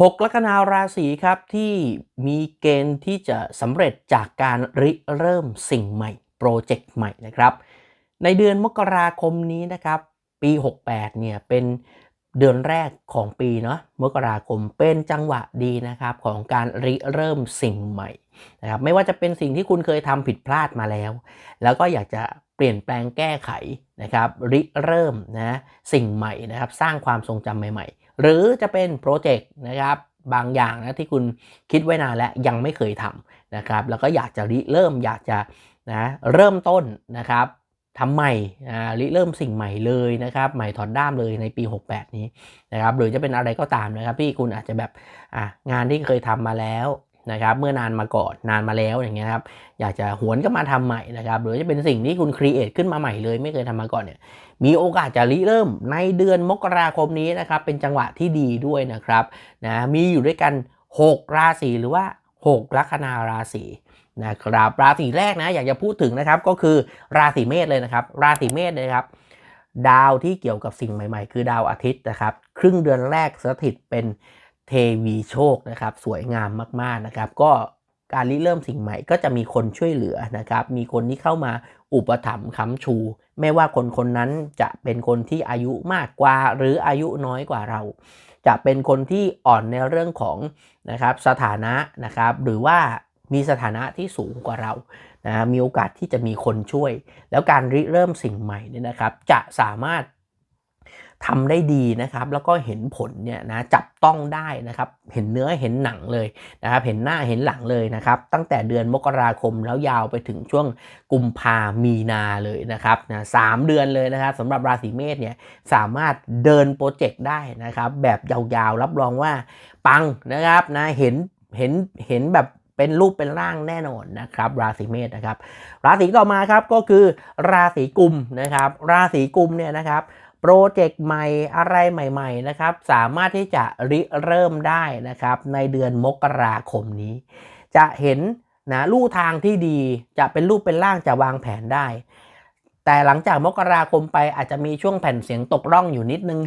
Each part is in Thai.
6ลัคนาราศีครับที่มีเกณฑ์ที่จะสำเร็จจากการริเริ่มสิ่งใหม่โปรเจกต์ใหม่นะครับ ในเดือนมกราคมนี้นะครับ ปี 68 เนี่ยเป็นเดือนแรกของปีเนาะมกราคมเป็นจังหวะดีนะครับของการริเริ่มสิ่งใหม่นะครับไม่ว่าจะเป็นสิ่งที่คุณเคยทำผิดพลาดมาแล้ว แล้วก็อยากจะเปลี่ยนแปลงแก้ไขนะครับริเริ่มนะสิ่งใหม่นะครับ สร้างความทรงจำใหม่ๆ หรือจะเป็นโปรเจกต์นะครับบางอย่างนะที่คุณคิดไว้นานและยังไม่เคยทำนะครับ แล้วก็อยากจะริเริ่มอยากจะนะเริ่มต้นนะครับทำใหม่อ่าริเริ่มสิ่งใหม่เลยนะครับใหม่ถอนด้ามเลยในปี 68 นี้นะครับหรือจะเป็นอะไรก็ตามนะครับที่คุณอาจจะแบบอะงานที่เคยทำมาแล้วนะครับเมื่อนานมาก่อนนานมาแล้วอย่างเงี้ยครับอยากจะหวนก็มาทำใหม่นะครับหรือจะเป็นสิ่งที่คุณครีเอทขึ้นมาใหม่เลย ไม่เคยทำมาก่อนเนี่ย มีโอกาสจะริเริ่มในเดือนมกราคมนี้นะครับ เป็นจังหวะที่ดีด้วยนะครับนะมีอยู่ด้วยกัน 6 ราศีหรือว่า 6 ลัคนาราศีนะครับราศีแรกนะอยากจะพูดถึงนะครับก็คือราศีเมษเลยนะครับ ราศีเมษเลยครับ ดาวที่เกี่ยวกับสิ่งใหม่ ๆ คือดาวอาทิตย์นะครับ ครึ่งเดือนแรกสถิตเป็นเทวีโชคนะครับ สวยงามมากๆนะครับ ก็ การริเริ่มสิ่งใหม่ก็จะมีคนช่วยเหลือนะครับ มีคนที่เข้ามาอุปถัมภ์ค้ำชู ไม่ว่าคนคนนั้นจะเป็นคนที่อายุมากกว่าหรืออายุน้อยกว่าเรา จะเป็นคนที่อ่อนในเรื่องของนะครับสถานะนะครับ หรือว่ามีสถานะที่สูงกว่าเรานะมีโอกาสที่จะมีคนช่วย แล้วการริเริ่มสิ่งใหม่เนี่ยนะครับ จะสามารถ ทำได้ดีนะครับ แล้วก็เห็นผลเนี่ยนะจับต้องได้นะครับ เห็นเนื้อเห็นหนังเลยนะครับ เห็นหน้าเห็นหลังเลยนะครับ ตั้งแต่เดือนมกราคมแล้วยาวไปถึงช่วงกุมภามีนาเลยนะครับนะสามเดือนเลยนะครับสำหรับราศีเมษเนี่ยสามารถเดินโปรเจกต์ได้นะครับ แบบยาวๆรับรองว่าปังนะครับนะเห็นเห็นเห็นแบบเป็นรูปเป็นร่างแน่นอนนะครับ ราศีเมษนะครับ ราศีต่อมาครับก็คือราศีกุมนะครับ ราศีกุมเนี่ยนะครับ โปรเจกต์ใหม่อะไรใหม่ๆนะครับ สามารถที่จะริเริ่มได้นะครับ ในเดือนมกราคมนี้ จะเห็นนะลู่ทางที่ดีจะเป็นรูปเป็นร่างจะวางแผนได้ แต่หลังจากมกราคมไปอาจจะมีช่วงแผ่นเสียงตกร่องอยู่นิดนึง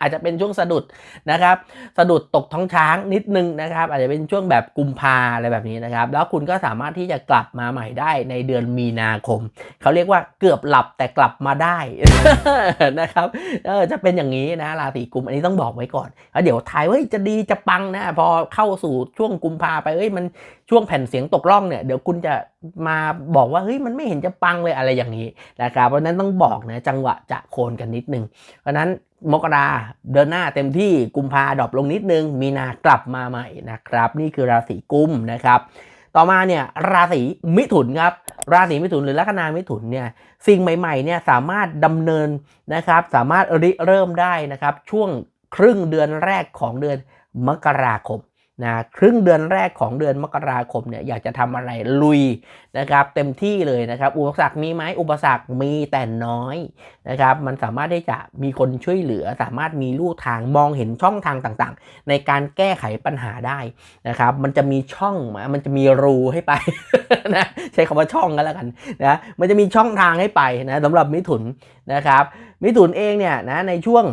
อาจจะเป็นช่วงสะดุดนะครับ สะดุดตกท้องช้างนิดนึงนะครับ อาจจะเป็นช่วงแบบกุมภาอะไรแบบนี้นะครับ แล้วคุณก็สามารถที่จะกลับมาใหม่ได้ในเดือนมีนาคม เขาเรียกว่าเกือบหลับแต่กลับมาได้นะครับเออจะเป็นอย่างนี้นะราศีกุมอันนี้ต้องบอกไว้ก่อนแล้วเดี๋ยวทายว่าเฮ้ยจะดีจะปังนะพอเข้าสู่ช่วงกุมภาไปเอ้ยมัน ช่วงแผ่นเสียงตกร่องเนี่ยเดี๋ยวคุณจะมาบอกว่าเฮ้ยมันไม่เห็นจะปังเลยอะไรอย่างนี้นะครับเพราะนั้นต้องบอกนะจังหวะจะโคนกันนิดนึง เพราะนั้นมกราเดินหน้าเต็มที่กุมภาดรอปลงนิดนึง มีนากลับมาใหม่นะครับ นี่คือราศีกุมนะครับ ต่อมาเนี่ยราศีมิถุนครับราศีมิถุนหรือลัคนามิถุนเนี่ยสิ่งใหม่ๆเนี่ยสามารถดำเนินนะครับ สามารถริเริ่มได้นะครับ ช่วงครึ่งเดือนแรกของเดือนมกราคม นะครึ่งเดือนแรกของเดือนมกราคมเนี่ยอยากจะทำอะไรลุยนะครับเต็มที่เลยนะครับ อุปสรรคมีไหมอุปสรรคมีแต่น้อยนะครับมันสามารถที่จะมีคนช่วยเหลือ สามารถมีลู่ทางมองเห็นช่องทางต่างๆ ในการแก้ไขปัญหาได้นะครับมันจะมีช่องมันจะมีรูให้ไปนะใช้คำว่าช่องกันแล้วกันนะมันจะมีช่องทางให้ไปนะสำหรับมิถุนนะครับมิถุนเองเนี่ยนะในช่วง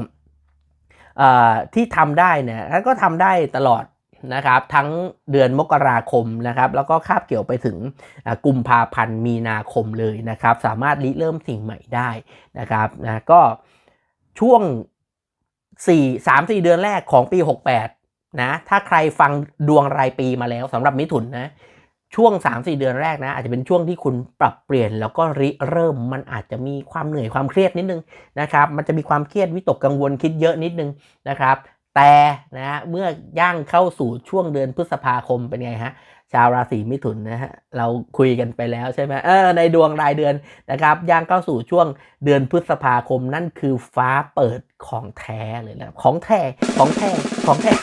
ที่ทำได้เนี่ยก็ทำได้ตลอด นะครับทั้งเดือนมกราคมนะครับแล้วก็คาบเกี่ยวไปถึงกุมภาพันธ์มีนาคมเลยนะครับสามารถริเริ่มสิ่งใหม่ได้นะครับนะก็ช่วง 4 3 4 เดือนแรกของปี 68นะถ้าใครฟังดวงรายปีมาแล้วสำหรับมิถุนนะช่วง 3-4 เดือนแรกนะอาจจะเป็นช่วงที่คุณปรับเปลี่ยนแล้วก็ริเริ่มมันอาจจะมีความเหนื่อยความเครียดนิดนึงนะครับมันจะมีความเครียดวิตกกังวลคิดเยอะนิดนึงนะครับ แต่นะฮะเมื่อย่างเข้าสู่ช่วงเดือนพฤษภาคมเป็นไงฮะชาวราศีมิถุนนะฮะเราคุยกันไปแล้วใช่ไหมเออในดวงรายเดือนนะครับย่างเข้าสู่ช่วงเดือนพฤษภาคมนั่นคือฟ้าเปิดของแท้เลยนะของแท้ของแท้ของแท้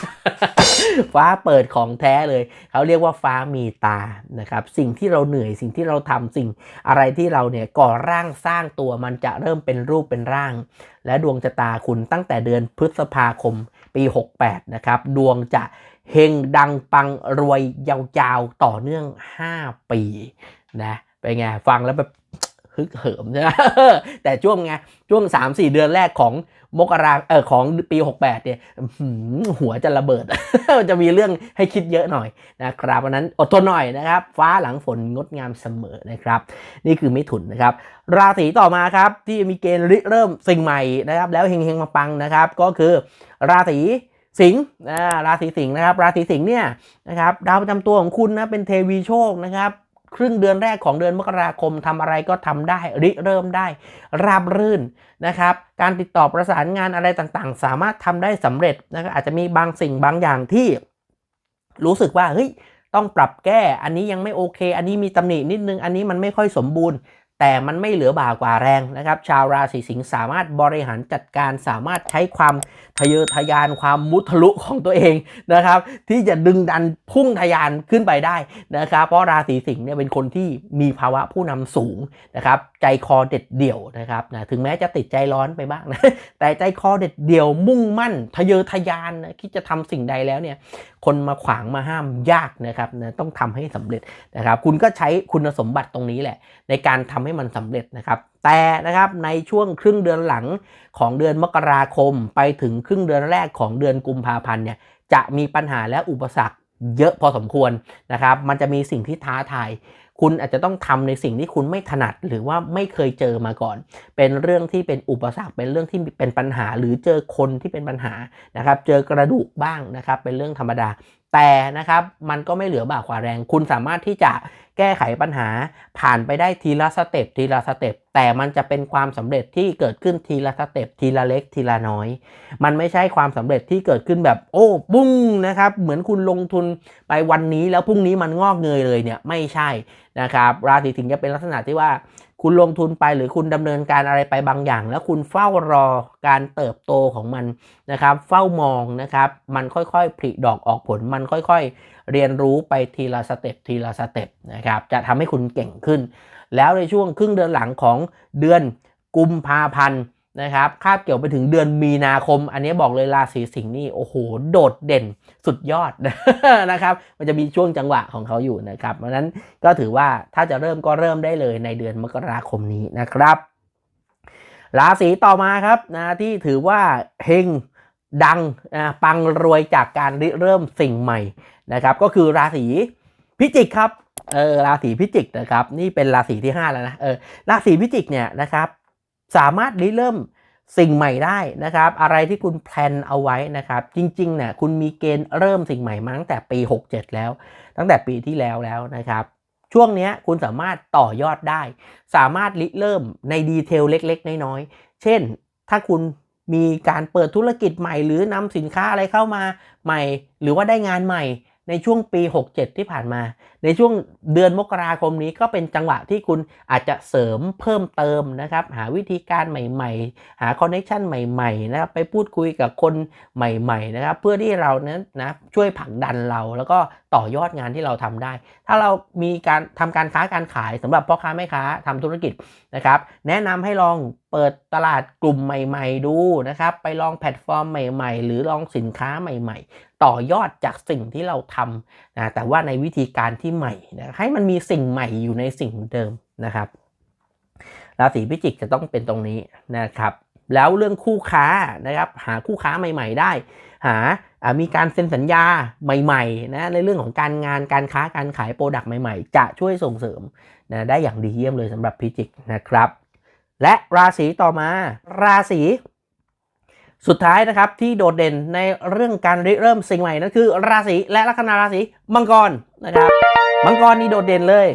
ฟ้าเปิดของแท้เลยเขาเรียกว่าฟ้ามีตานะครับสิ่งที่เราเหนื่อยสิ่งที่เราทำสิ่งอะไรที่เราเนี่ยก่อร่างสร้างตัวมันจะเริ่มเป็นรูปเป็นร่าง และดวงชะตาคุณตั้งแต่เดือนพฤษภาคม ปี 68 นะครับ ดวงจะเฮงดังปังรวยยาวๆ ต่อเนื่อง 5 ปีนะเป็นไง ฟังแล้วแบบ ฮึกเหิมใช่ไหมแต่ช่วงไงช่วง 3-4 เดือนแรกของมกราเออของปี 68 เนี่ยหัวจะระเบิด จะมีเรื่องให้คิดเยอะหน่อยนะครับเพราะฉะนั้นอดทนหน่อยนะครับ ฟ้าหลังฝนงดงามเสมอนะครับ นี่คือมิถุนนะครับ ราศีต่อมาครับ ที่มีเกณฑ์ริเริ่มสิ่งใหม่นะครับ แล้วเฮงๆปังนะครับ ก็คือราศีสิงห์ราศีสิงห์นะครับ ราศีสิงห์เนี่ยนะครับดาวประจำตัวของคุณนะเป็นเทวีโชคนะครับ ครึ่งเดือนแรกของเดือนมกราคมทำอะไรก็ทำได้ริเริ่มได้ ราบรื่นนะครับ การติดต่อประสานงานอะไรต่างๆ สามารถทำได้สำเร็จนะครับอาจจะมีบางสิ่งบางอย่างที่ รู้สึกว่าเฮ้ยต้องปรับแก้ อันนี้ยังไม่โอเค อันนี้มีตำหนินิดนึง อันนี้มันไม่ค่อยสมบูรณ์ แต่มันไม่เหลือบ่ากว่าแรงนะครับ ชาวราศีสิงห์สามารถบริหารจัดการ สามารถใช้ความ ทะเยอทะยานความมุทะลุของตัวเองนะครับ ที่จะดึงดันพุ่งทะยานขึ้นไปได้นะครับ เพราะราศีสิงห์เนี่ยเป็นคนที่มีภาวะผู้นำสูงนะครับ ใจคอเด็ดเดี่ยวนะครับนะถึงแม้จะติดใจร้อนไปบ้างนะแต่ใจคอเด็ดเดี่ยวมุ่งมั่น ทะเยอทะยานนะคิดจะทำสิ่งใดแล้วเนี่ยคนมาขวางมาห้ามยากนะครับนะต้องทำให้สำเร็จนะครับ คุณก็ใช้คุณสมบัติตรงนี้แหละ ในการทำให้มันสำเร็จนะครับ แต่นะครับในช่วงครึ่งเดือนหลังของเดือนมกราคม ไปถึงครึ่งเดือนแรกของเดือนกุมภาพันธ์เนี่ยจะมีปัญหาและอุปสรรคเยอะพอสมควรนะครับ มันจะมีสิ่งที่ท้าทาย คุณอาจจะต้องทำในสิ่งที่คุณไม่ถนัดหรือว่าไม่เคยเจอมาก่อน เป็นเรื่องที่เป็นอุปสรรค เป็นเรื่องที่เป็นปัญหา หรือเจอคนที่เป็นปัญหานะครับ เจอกระดูกบ้างนะครับ เป็นเรื่องธรรมดา แต่นะครับมันก็ไม่เหลือบ่ากว่าแรง คุณสามารถที่จะแก้ไขปัญหาผ่านไปได้ทีละสเต็ปทีละสเต็ปแต่มันจะเป็นความสำเร็จที่เกิดขึ้นทีละสเต็ปทีละเล็กทีละน้อย มันไม่ใช่ความสำเร็จที่เกิดขึ้นแบบโอ้ปุ้งนะครับ เหมือนคุณลงทุนไปวันนี้แล้วพรุ่งนี้มันงอกเงยเลยเนี่ยไม่ใช่นะครับ ราศีสิงห์จะเป็นลักษณะที่ว่า คุณลงทุนไปหรือคุณดำเนินการอะไรไปบางอย่าง แล้วคุณเฝ้ารอการเติบโตของมันนะครับ เฝ้ามองนะครับ มันค่อยๆผลิดอกออกผลมันค่อยๆ เรียนรู้ไปทีละสเต็ปทีละสเต็ปนะครับจะทำให้คุณเก่งขึ้น แล้วในช่วงครึ่งเดือนหลังของเดือนกุมภาพันธ์ นะครับคาบเกี่ยวไปถึงเดือนมีนาคม อันนี้บอกเลยราศีสิงห์นี่โอ้โห โดดเด่นสุดยอดนะครับ มันจะมีช่วงจังหวะของเขาอยู่นะครับเพราะนั้นก็ถือว่าถ้าจะเริ่มก็เริ่มได้เลยในเดือนมกราคมนี้นะครับ ราศีต่อมาครับนะที่ถือว่าเฮงดังนะปังรวยจากการริเริ่มสิ่งใหม่นะครับ ก็คือราศีพิจิกครับเออราศีพิจิกนะครับ นี่เป็นราศีที่ห้าแล้วนะเออราศีพิจิกเนี่ยนะครับ สามารถริเริ่มสิ่งใหม่ได้นะครับ อะไรที่คุณแพลนเอาไว้นะครับ จริงๆเนี่ยคุณมีเกณฑ์เริ่มสิ่งใหม่มาตั้งแต่ปี 67 แล้ว ตั้งแต่ปีที่แล้วแล้วนะครับ ช่วงนี้คุณสามารถต่อยอดได้ สามารถริเริ่มในดีเทลเล็ก ๆ น้อยๆ เช่น ถ้าคุณมีการเปิดธุรกิจใหม่ หรือนำสินค้าอะไรเข้ามาใหม่ หรือว่าได้งานใหม่ ในช่วงปี 67 ที่ผ่านมา ในช่วงเดือนมกราคมนี้ก็เป็นจังหวะที่คุณอาจจะเสริมเพิ่มเติมนะครับ หาวิธีการใหม่ๆ หาคอนเนคชันใหม่ๆนะครับไปพูดคุยกับคนใหม่ๆนะครับเพื่อที่เรานั้นนะช่วยผลักดันเราแล้วก็ต่อยอดงานที่เราทำได้ ถ้าเรามีการทำการค้าการขายสำหรับพ่อค้าแม่ค้าทำธุรกิจนะครับ แนะนำให้ลองเปิดตลาดกลุ่มใหม่ ๆ ดูนะครับ ไปลองแพลตฟอร์มใหม่ ๆ หรือลองสินค้าใหม่ๆ ต่อยอดจากสิ่งที่เราทำนะแต่ว่าในวิธีการที่ใหม่นะให้มันมีสิ่งใหม่อยู่ในสิ่งเดิมนะครับราศีพิจิกจะต้องเป็นตรงนี้นะครับ แล้วเรื่องคู่ค้านะครับ หาคู่ค้าใหม่ ๆ ได้ หามีการเซ็นสัญญาใหม่ๆนะในเรื่องของการงานการค้าการขายโปรดักต์ใหม่ๆ จะช่วยส่งเสริมนะได้อย่างดีเยี่ยมเลยสำหรับพิจิกนะครับ และราศีต่อมาราศี สุดท้ายนะครับที่โดดเด่นในเรื่องการริเริ่มสิ่งใหม่นั่นคือ ราศีและลัคนาราศีมังกรนะครับ มังกรนี่โดดเด่นเลย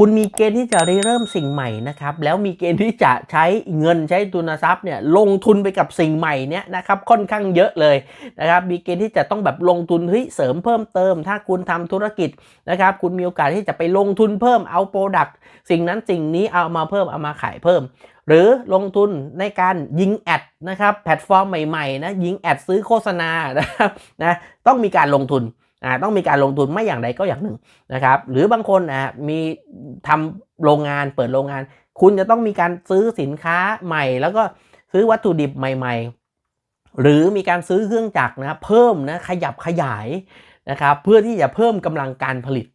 คุณมีเกณฑ์ที่จะริเริ่มสิ่งใหม่นะครับ แล้วมีเกณฑ์ที่จะใช้เงินใช้ทุนทรัพย์เนี่ยลงทุนไปกับสิ่งใหม่เนี่ยนะครับค่อนข้างเยอะเลยนะครับ มีเกณฑ์ที่จะต้องแบบลงทุนเฮ้ยเสริมเพิ่มเติม ถ้าคุณทำธุรกิจนะครับ คุณมีโอกาสที่จะไปลงทุนเพิ่มเอาโปรดักต์สิ่งนั้นสิ่งนี้เอามาเพิ่มเอามาขายเพิ่ม หรือลงทุนในการยิงแอดนะครับแพลตฟอร์มใหม่ๆนะยิงแอดซื้อโฆษณานะครับนะต้องมีการลงทุนอ่าต้องมีการลงทุนไม่อย่างใดก็อย่างหนึ่งนะครับหรือบางคนอะมีทำโรงงานเปิดโรงงาน คุณจะต้องมีการซื้อสินค้าใหม่ แล้วก็ซื้อวัตถุดิบใหม่ ๆ หรือมีการซื้อเครื่องจักรนะเพิ่มนะขยับขยายนะครับเพื่อที่จะเพิ่มกำลังการผลิต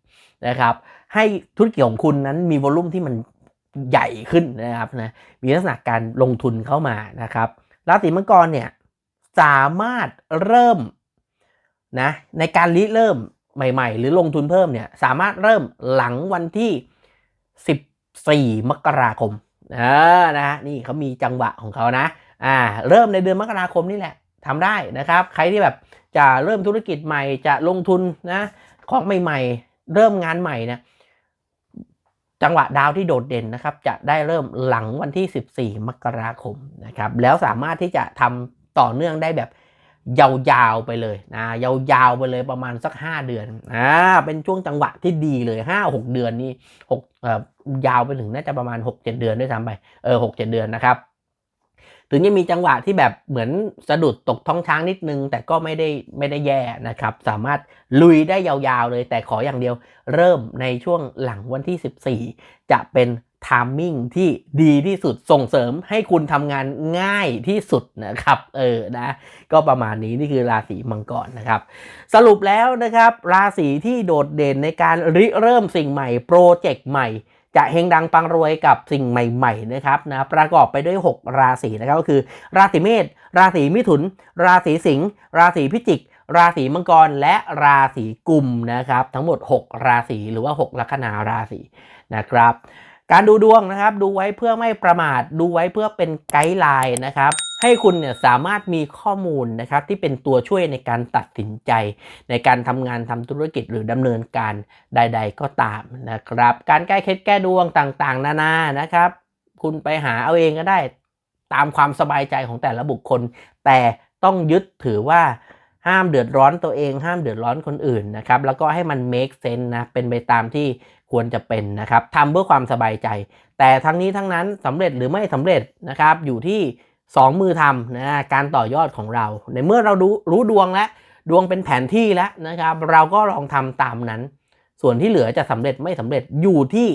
นะครับให้ธุรกิจของคุณนั้นมีวอลุ่มที่มัน ใหญ่ขึ้นนะครับนะมีลักษณะการลงทุนเข้ามานะครับราศีมังกรเนี่ยสามารถเริ่มนะในการริเริ่มใหม่ ๆ หรือลงทุนเพิ่มเนี่ยสามารถเริ่มหลังวันที่ 14 มกราคมอ่านะฮะนี่เขามีจังหวะของเขานะอ่าเริ่มในเดือนมกราคมนี่แหละทำได้นะครับ ใครที่แบบจะเริ่มธุรกิจใหม่จะลงทุนนะของใหม่ ๆ เริ่มงานใหม่เนี่ย จังหวะดาวที่โดดเด่นนะครับจะได้เริ่มหลังวันที่ 14 มกราคมนะครับแล้วสามารถที่จะทำต่อเนื่องได้แบบยาวๆไปเลยนะยาวๆไปเลยประมาณสัก 5 เดือนอ่าเป็นช่วงจังหวะที่ดีเลย 5-6 เดือนนี่6เอ่อยาวไปถึงน่าจะประมาณ 6-7 เดือนด้วยซ้ำไปเออ6-7 เดือนนะครับ ถึงจะมีจังหวะที่แบบเหมือนสะดุดตกท้องช้างนิดนึง แต่ก็ไม่ได้ไม่ได้แย่นะครับ สามารถลุยได้ยาวๆเลย แต่ขออย่างเดียวเริ่มในช่วงหลังวันที่ 14 จะเป็นทามมิ่งที่ดีที่สุดส่งเสริมให้คุณทำงานง่ายที่สุดนะครับ เออนะก็ประมาณนี้นี่คือราศีมังกรนะครับ สรุปแล้วนะครับ ราศีที่โดดเด่นในการริเริ่มสิ่งใหม่ โปรเจกต์ใหม่ จะเฮงดังปังรวยกับสิ่งใหม่ๆนะครับนะประกอบไปด้วย 6 ราศีนะครับก็คือ ราศีเมษราศีมิถุน ราศีสิงห์ราศีพิจิก ราศีมังกรและราศีกุมนะครับทั้งหมด 6 ราศีหรือว่า 6 ลัคนาราศีนะครับการดูดวงนะครับ ดูไว้เพื่อไม่ประมาท ดูไว้เพื่อเป็นไกด์ไลน์นะครับ ให้คุณเนี่ยสามารถมีข้อมูลนะครับที่เป็นตัวช่วยในการตัดสินใจ ในการทำงานทำธุรกิจหรือดำเนินการใด ๆ ก็ตามนะครับ การแก้เคล็ดแก้ดวงต่างๆ นานานะครับ คุณไปหาเอาเองก็ได้ตามความสบายใจของแต่ละบุคคล แต่ต้องยึดถือว่าห้ามเดือดร้อนตัวเองห้ามเดือดร้อนคนอื่นนะครับ แล้วก็ให้มัน make sense นะเป็นไปตามที่ควรจะเป็นนะครับทำเพื่อความสบายใจ แต่ทั้งนี้ทั้งนั้นสำเร็จหรือไม่สำเร็จนะครับอยู่ที่ สองมือทำนะการต่อยอดของเรา ในเมื่อเรารู้รู้ดวงแล้วดวงเป็นแผนที่แล้วนะครับ เราก็ลองทำตามนั้น ส่วนที่เหลือจะสำเร็จไม่สำเร็จอยู่ที่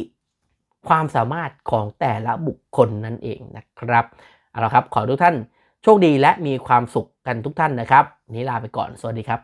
ความสามารถของแต่ละบุคคลนั่นเองนะครับเอาละครับ ขอทุกท่านโชคดีและมีความสุขกันทุกท่านนะครับนี้ลาไปก่อนสวัสดีครับ